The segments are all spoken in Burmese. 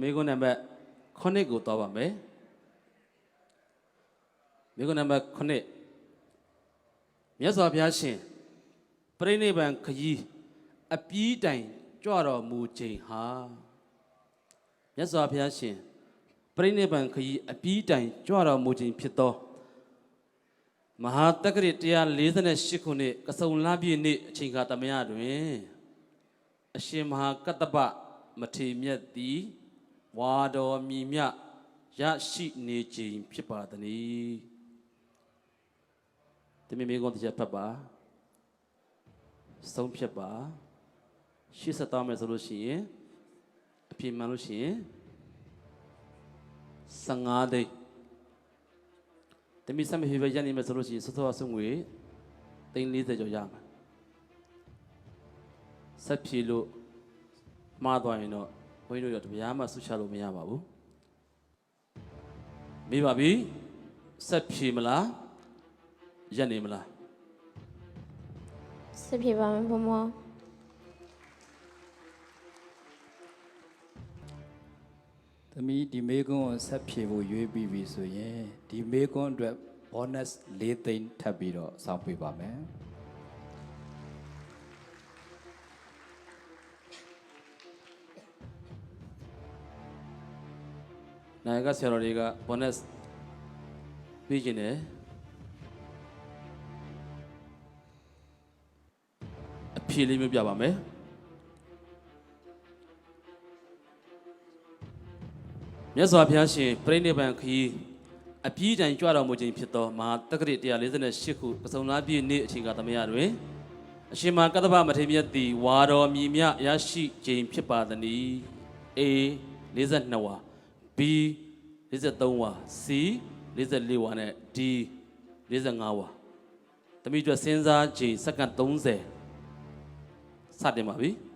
မိကုန်းနံပါတ်9ကိုသွားပါမယ်မိကုန်းနံပါတ်9မြတ်စွာဘုရားရှင်ပြိဋိဘံခยีအပြီးတိုင်ကြွတော်မူခြင်းဟာမြတ်စွာဘုရားရှင်ပြိဋိဘံခยีအပြီးတိုင်ကြွတော်မူခြင်းဖြစ်သောမဟာတက္ကရာ148ခုနှစ်ကစုံလပြည့်နေ့အချိန်ခါသမယတွင် အရှင်မဟာကတ္တပမထေမြတ်သည် ဝါတော်မြည်မြရရှိနေခြင်းဖြစ်ပါသည်။တမင်မေကုန်းတစ်ချက်ဖတ်ပါဆုံးဖြတ်ပါရှေ့ဆက်သွားမယ်ဆိုလို့ရှိရင်အပြည့်မှန်လို့ရှိရင်15ဒိတ်တမင်စမ်းမဟိဘရနေမယ်ဆိုလို့ရှိရင်စောစောအဆုံးငွေ340ကျော်ရမယ်ဆက်ဖြေလို့မှားသွားရင်တော့ ဘုန်းကြီးတို့ရတရားမှဆုချလို့မရပါဘူးမေးပါပြီဆက်ဖြေမလားရက်နေမလားစစ်ဖြစ်ပါမယ်ဘုံဘုံသမီးဒီမေကွန်းကိုဆက်ဖြေဖို့ရွေးပြီးပြီဆိုရင်ဒီမေကွန်းအတွက် bonus ၄သိန်းထပ်ပြီးတော့စောင့်ပေးပါမယ် နိုင်ကဆရာတော်တွေက bonus ပြီးခြင်းတယ်အဖြေလေးမျိုးပြပါမယ်မြတ်စွာဘုရားရှင်ပြိဋိဘံခရီးအပြီးတိုင်ကြွတော်မူခြင်းဖြစ်သောမဟာတက္ကရာ148ခုပစုံလားပြည့်နေ့အချိန်ကသမယတွင်အရှင်မကတ္တဗမထေရမြတ်သည်ဝါတော်မြည်မြရရှိခြင်းဖြစ်ပါသည်။ A 42ဝါ B 43ဝါ C 44ဝါနဲ့ D 45ဝါ။တမိအတွက်စဉ်းစားချိန်စက္ကန့်30စတင်ပါပြီ။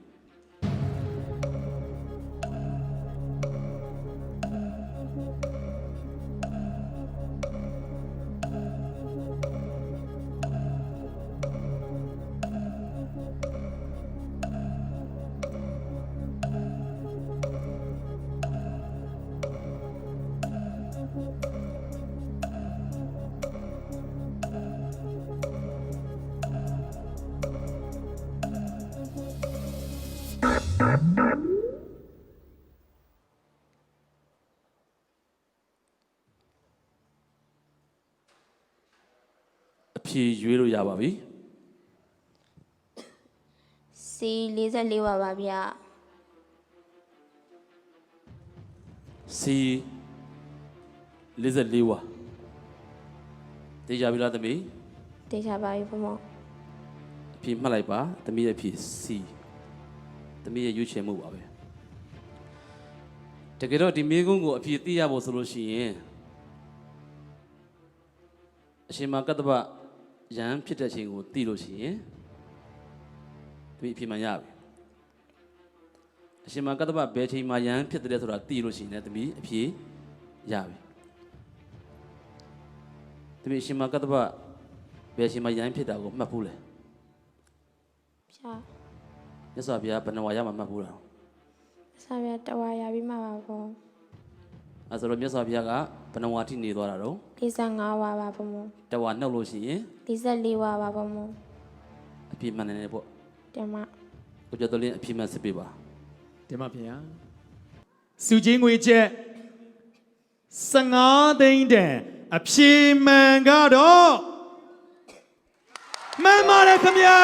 ဖြေရွေးလို့ရပါပြီစီ44ပါပါဗျာ C 44ဝါတေးကြပြီလားသမီးတေချာပါပြီဘုံဘုံအဖြေမှတ်လိုက်ပါသမီးရဲ့အဖြေ C သမီးရဲ့ရွေးချယ်မှုပါပဲတကယ်တော့ဒီမိကုန်းကိုအဖြေသိရဖို့ဆိုလို့ရှိရင်အရှင်မကတ္တဗ ယံဖြစ်တဲ့ချိန်ကိုသိလို့ရှိရင်သမီးအဖြေမှန်ရပြီအရှင်မကတ္တဗဘယ်ချိန်မှာယံဖြစ်တယ်ဆိုတာသိလို့ရှိရင်လည်းသမီးအဖြေရပြီသမီးအရှင်မကတ္တဗဘယ်ချိန်မှာယံဖြစ်တာကိုမှတ်ဘူးလေဖြာမြတ်စွာဘုရားဘယ်နှဝါရမှာမှတ်ဘူးလားဆာပြတဝါရပြီးမှာပါဘုံ အဲဆိုတော့မြတ်စွာဘုရားကဘယ်နှဝါထိနေသွားတာတော့45ဝါပါဘုံဘုံတဝါနှုတ်လို့ရှိရင်44ဝါပါဘုံဘုံအပြည့်မှန်နေတယ်ပေါ့တင်မကိုကျော်တော်လင်းအပြည့်မှန်စစ်ပေးပါတင်ပါဗျာစုချင်းငွေချက်15သိန်းတန်အဖြေမှန်ကတော့မှန်ပါတယ်ခင်ဗျာ